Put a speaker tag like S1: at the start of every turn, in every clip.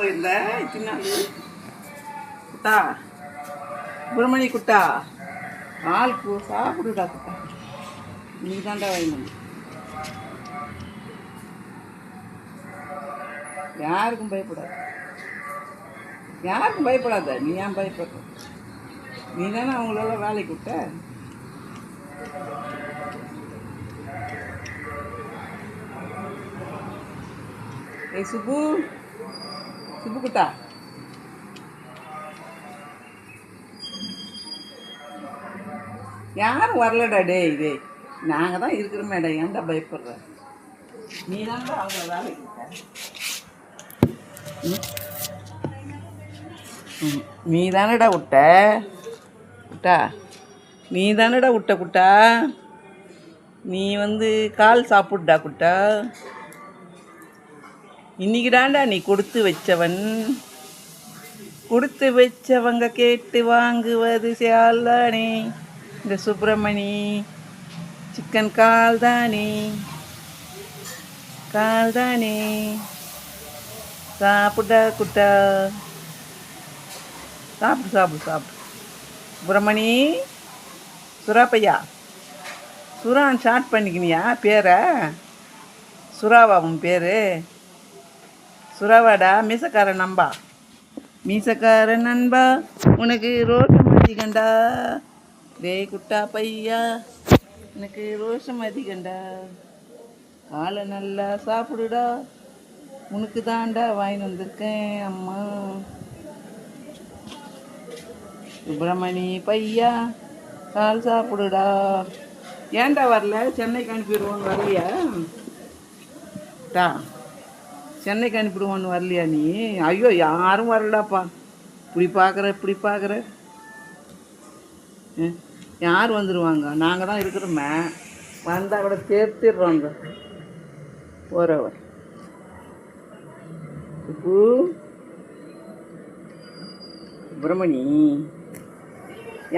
S1: போயிருந்த இத்தனை குட்டா குருமணி குட்டா ஆள் போ சாப்பிடுடா குட்டா நீ தாண்டா வேணும். யாருக்கும் பயப்படாத. யாருக்கும் பயப்படாத. நீ ஏன் பயப்படுற? நீ தானே அவங்கள வேலைக்கு விட்ட சுபு சுப்புக்குட்டா யாரும் வரலடா டே இதே. நாங்கள் தான் இருக்கிறோமேடா ஏன்டா பயப்படுற? நீ தான் அவங்க வேலைக்கு விட்ட நீ தானடா விட்ட குட்டா. நீ தானடா விட்ட குட்டா? நீ வந்து கால் சாப்பிடுடா குட்டா? இன்னைக்கு தாண்டா நீ கொடுத்து வச்சவன். கொடுத்து வச்சவங்க கேட்டு வாங்குவது சேல்தானே இந்த சுப்பிரமணி சிக்கன் கால் தானே கால் தானே சாப்பிட்டா குட்டா. சாப்பிடு சாப்பிடு சாப்பிடு. சுப்பிரமணி சுராப்பையா சுரான் ஷார்ட் பண்ணிக்கினியா? பேரை? சுறாவா உன் பேர். சுறாவாடா மீசக்கார நம்பா மீசக்கார நண்பா உனக்கு ரோஷம் அதிகண்டா. டேய் குட்டா பையா உனக்கு ரோஷம் அதிகண்டா. ஆளை நல்லா சாப்பிடுடா. உனக்கு தாண்டா வாங்கிட்டு வந்திருக்கேன் அம்மா. சுப்பிரமணி பையா கால் சாப்பிடுடா. ஏன்டா வரல? சென்னைக்கு அனுப்பிடுவோன்னு வரலையா? டா. சென்னைக்கு அனுப்பிடுவோன்னு வரலையா நீ? ஐயோ யாரும் வரலடாப்பா இப்படி பார்க்குற இப்படி பார்க்குற யார் வந்துடுவாங்க நாங்கள் தான் இருக்கிறோமே. வந்தால் கூட சேர்த்துடுறோங்க. போகிறவர் இப்போ சுப்பிரமணி.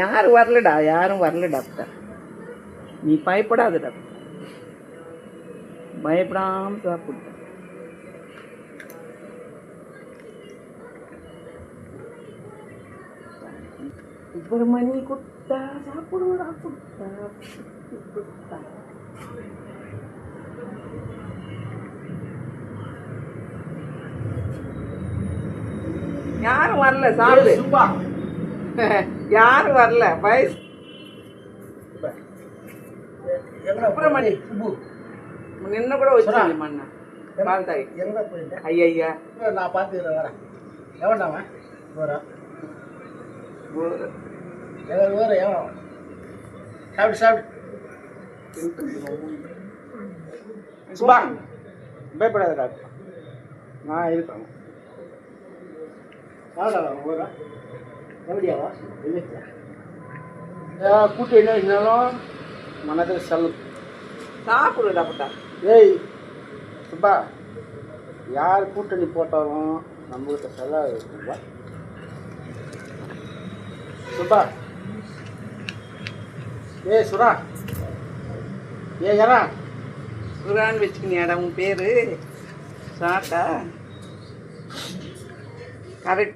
S1: யாரும் வரலடா? யாரும் வரலடா டாக்டர். நீ டாக்டர். பயப்படாமல் சாப்பிடு. சுப்பிரமணி குட்டா சாப்பிடுடா குட்டா குட்டா யாரும் வரல சாப்பிடு
S2: சுப்பா
S1: யாரும் வரல வயசு சுப்பிரமணி.
S2: சுப்பு.
S1: நின்று கூட வச்சு மண்ணா
S2: போயிட்டேன்
S1: ஐயா
S2: நான் பார்த்துக்கிறேன் வரேன். எவன்டாவன் வரேன் எங்க ஏன் சாப்பிட்டு சாப்பிட்டு சாப்பிடு சுபா பயப்படாத டாக்டர் நான் இருக்கேன் எப்படியாவா கூட்டு என்ன இருந்தாலும் மனதில் செல்லு
S1: சாப்பிடு பட்டா
S2: ஏய் சுப்பா யார் கூட்டணி போட்டாலும் நம்மகிட்ட செல்லாது சுப்பா ஏ சுரா. ஏ யாரா?
S1: சுரான்னு வச்சுக்கினியாடா உன் பேர்? சாட்டா கரெக்டாக